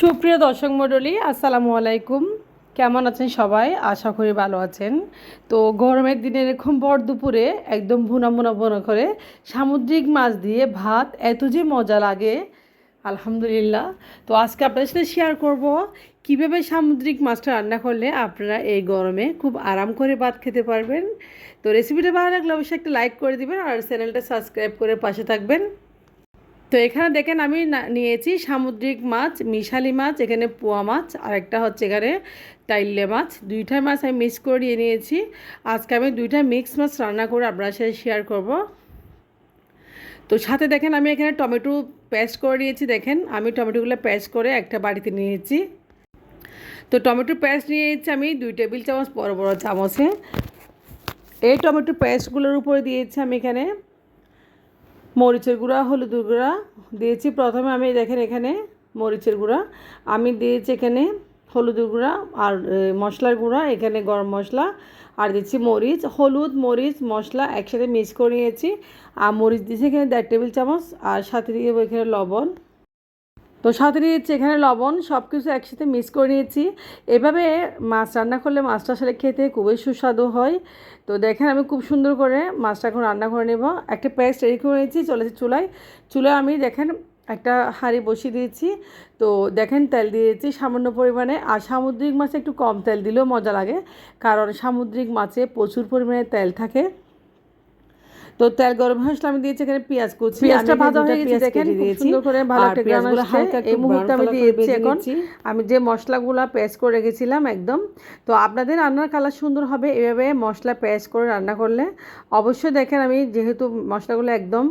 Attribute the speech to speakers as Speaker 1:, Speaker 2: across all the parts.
Speaker 1: সুপ্রিয় দর্শক মণ্ডলী, আসসালামু আলাইকুম। কেমন আছেন সবাই? আশা করি ভালো আছেন। তো গরমের দিনে এরকম বর দুপুরে একদম ভুনা ভুনা ভুনা করে সামুদ্রিক মাছ দিয়ে ভাত, এত যে মজা লাগে, আলহামদুলিল্লাহ। তো আজকে আপনাদের সাথে শেয়ার করব কীভাবে সামুদ্রিক মাছটা রান্না করলে আপনারা এই গরমে খুব আরাম করে ভাত খেতে পারবেন। তো রেসিপিটা ভালো লাগলে অবশ্যই একটা লাইক করে দিবেন আর চ্যানেলটা সাবস্ক্রাইব করে পাশে থাকবেন। তো এখানে দেখেন আমি নিয়েছি সামুদ্রিক মাছ, মিশালি মাছ, এখানে পোয়া মাছ আর একটা হচ্ছে এখানে টাইলে মাছ। দুইটা মাছ আমি মিক্স করে নিয়ে নিয়েছি। আজকে আমি দুইটা মিক্স মাছ রান্না করে আপনার সাথে শেয়ার করব। তো সাথে দেখেন আমি এখানে টমেটো পেস্ট করে নিয়েছি, দেখেন। আমি টমেটোগুলো পেস্ট করে একটা বাড়িতে নিয়েছি। তো টমেটো পেস্ট নিয়েছি আমি দুই টেবিল চামচ বড় বড় চামচে। এই টমেটো পেস্টগুলোর উপরে দিয়েছি আমি এখানে মরিচের গুঁড়া হলুদ গুঁড়া দিয়েছি। প্রথমে আমি দেখেন এখানে মরিচের গুঁড়া। আমি দিয়েছি এখানে হলুদ গুঁড়া আর মশলার গুঁড়া, এখানে গরম মশলা আর দিচ্ছি মরিচ। হলুদ, মরিচ, মশলা একসাথে মিক্স করে নিয়েছি। আর মরিচ দিয়েছি এখানে দেড় টেবিল চামচ আর সাথে দিয়ে এখানে লবণ। তো সাথে দিয়েছি এখানে লবণ সব কিছু একসাথে মিক্স করে নিয়েছি। এভাবে মাছ রান্না করলে মাছটা আসলে খেতে খুবই সুস্বাদু হয়। তো দেখেন আমি খুব সুন্দর করে মাছটা এখন রান্না করে নেব। একটা পেস্ট রেডি করে নিয়েছি চলেছি চুলায়। চুলায় আমি দেখেন একটা হাঁড়ি বসিয়ে দিয়েছি। তো দেখেন তেল দিয়েছি সামান্য পরিমাণে। আর সামুদ্রিক মাছে একটু কম তেল দিলেও মজা লাগে। কারণ সামুদ্রিক মাছে প্রচুর পরিমাণে তেল থাকে। তো তেল গরম হয়ে আসলে আমি দিয়েছি এখানে পেঁয়াজ কুচি
Speaker 2: পেঁয়াজটা ভাজা হয়ে গেছে দেখেন, সুন্দর করে ভালো একটা গ্রান।
Speaker 1: হালকা
Speaker 2: এই মুহূর্তে আমি
Speaker 1: color
Speaker 2: দিয়েছি এখন।
Speaker 1: আমি যে মশলাগুলো পেস্ট করে রেখেছিলাম একদম তো আপনাদের রান্নার কালার সুন্দর হবে এভাবে মশলা পেস্ট করে রান্না করলে অবশ্যই দেখেন আমি যেহেতু মশলাগুলো একদম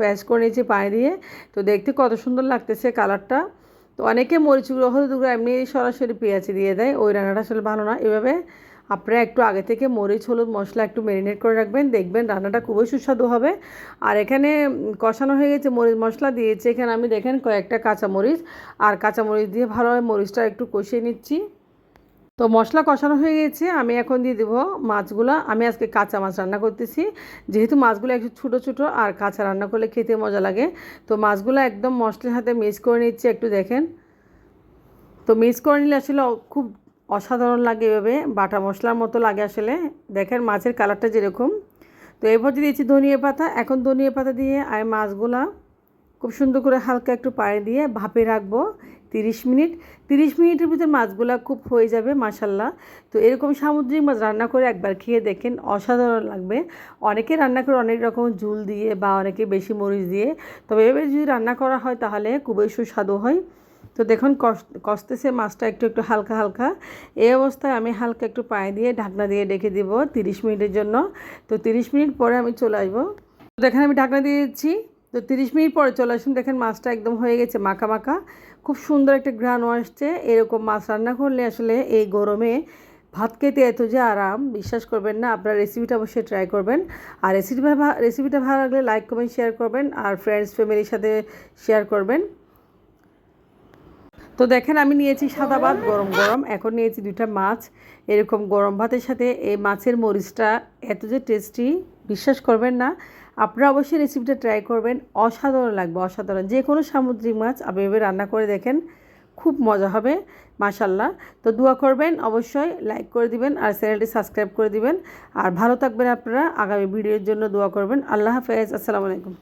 Speaker 1: পেস্ট করে নিয়েছি পানি দিয়ে তো দেখতে কত সুন্দর লাগতেছে কালারটা তো অনেকে মরিচ গুঁড়ো হলুদ গুঁড়ো এমনি সরাসরি পেঁয়াজ দিয়ে দেয় ওই রান্নাটা আসলে ভালো না এভাবে আপনারা একটু আগে থেকে মরিচ, হলুদ মশলা একটু ম্যারিনেট করে রাখবেন। দেখবেন রান্নাটা খুবই সুস্বাদু হবে। আর এখানে কষানো হয়ে গেছে মরিচ মশলা, দিয়েছি এখানে আমি দেখেন কয়েকটা কাঁচামরিচ। আর কাঁচামরিচ দিয়ে ভালোভাবে মরিচটা একটু কষিয়ে নিচ্ছি। তো মশলা কষানো হয়ে গেছে, আমি এখন দিয়ে দেবো মাছগুলো। আমি আজকে কাঁচা মাছ রান্না করতেছি। যেহেতু মাছগুলো একটু ছোটো ছোটো আর কাঁচা রান্না করলে খেতে মজা লাগে। তো মাছগুলো একদম মশলার সাথে মিক্স করে নিচ্ছি, একটু দেখেন। তো মিক্স করে নিলে আসলে খুব অসাধারণ লাগে এভাবে, বাটা মশলার মতো লাগে আসলে। দেখেন মাছের কালারটা যেরকম। তো এরপর দিয়েছি ধনিয়া পাতা। এখন ধনিয়া পাতা দিয়ে আমি মাছগুলা খুব সুন্দর করে হালকা একটু পায়ে দিয়ে ভাপে রাখব তিরিশ মিনিট। তিরিশ মিনিটের ভিতর মাছগুলা খুব হয়ে যাবে মাসাল্লাহ তো এরকম সামুদ্রিক মাছ রান্না করে একবার খেয়ে দেখেন, অসাধারণ লাগবে। অনেকে রান্না করে অনেক রকম ঝুল দিয়ে বা অনেকে বেশি মরিচ দিয়ে। তবে এভাবে যদি রান্না করা হয় তাহলে খুবই সুস্বাদু হয়। তো দেখুন, কষ- কষতেছে মাছটা একটু একটু হালকা হালকা। এই অবস্থায় আমি হালকা একটু পায়ে দিয়ে ঢাকনা দিয়ে রেখে দিব তিরিশ মিনিটের জন্য। তো তিরিশ মিনিট পরে আমি চলে আসব। তো দেখেন, আমি ঢাকনা দিয়ে দিচ্ছি। তো তিরিশ মিনিট পরে চলে আসুন। দেখেন, মাছটা একদম হয়ে গেছে মাখা মাখা। খুব সুন্দর একটা ঘ্রাণ আসছে। এরকম মাছ রান্না করলে আসলে এই গরমে ভাত খেতে এত যে আরাম, বিশ্বাস করবেন না, আপনার রেসিপিটা অবশ্যই ট্রাই করবেন। আর রেসিপিটা রেসিপিটা ভালো লাগলে লাইক কমেন্ট শেয়ার করবেন। আর ফ্রেন্ডস ফ্যামিলির সাথে শেয়ার করবেন। তো দেখেন আমি নিয়েছি সাদা ভাত, গরম গরম। এখন নিয়েছি দুইটা মাছ, এরকম গরম ভাতের সাথে। এই মাছের মরিচটা এত যে টেস্টি বিশ্বাস করবেন না। আপনারা অবশ্যই রেসিপিটা ট্রাই করবেন। অসাধারণ লাগবে, অসাধারণ। যে কোনো সামুদ্রিক মাছ, আপনি এভাবে রান্না করে দেখেন, খুব মজা হবে মাশাল্লাহ তো দোয়া করবেন, অবশ্যই লাইক করে দিবেন আর চ্যানেলটি সাবস্ক্রাইব করে দিবেন। আর ভালো থাকবেন আপনারা, আগামী ভিডিওর জন্য দোয়া করবেন। আল্লাহ হাফেজ, আসসালামু আলাইকুম।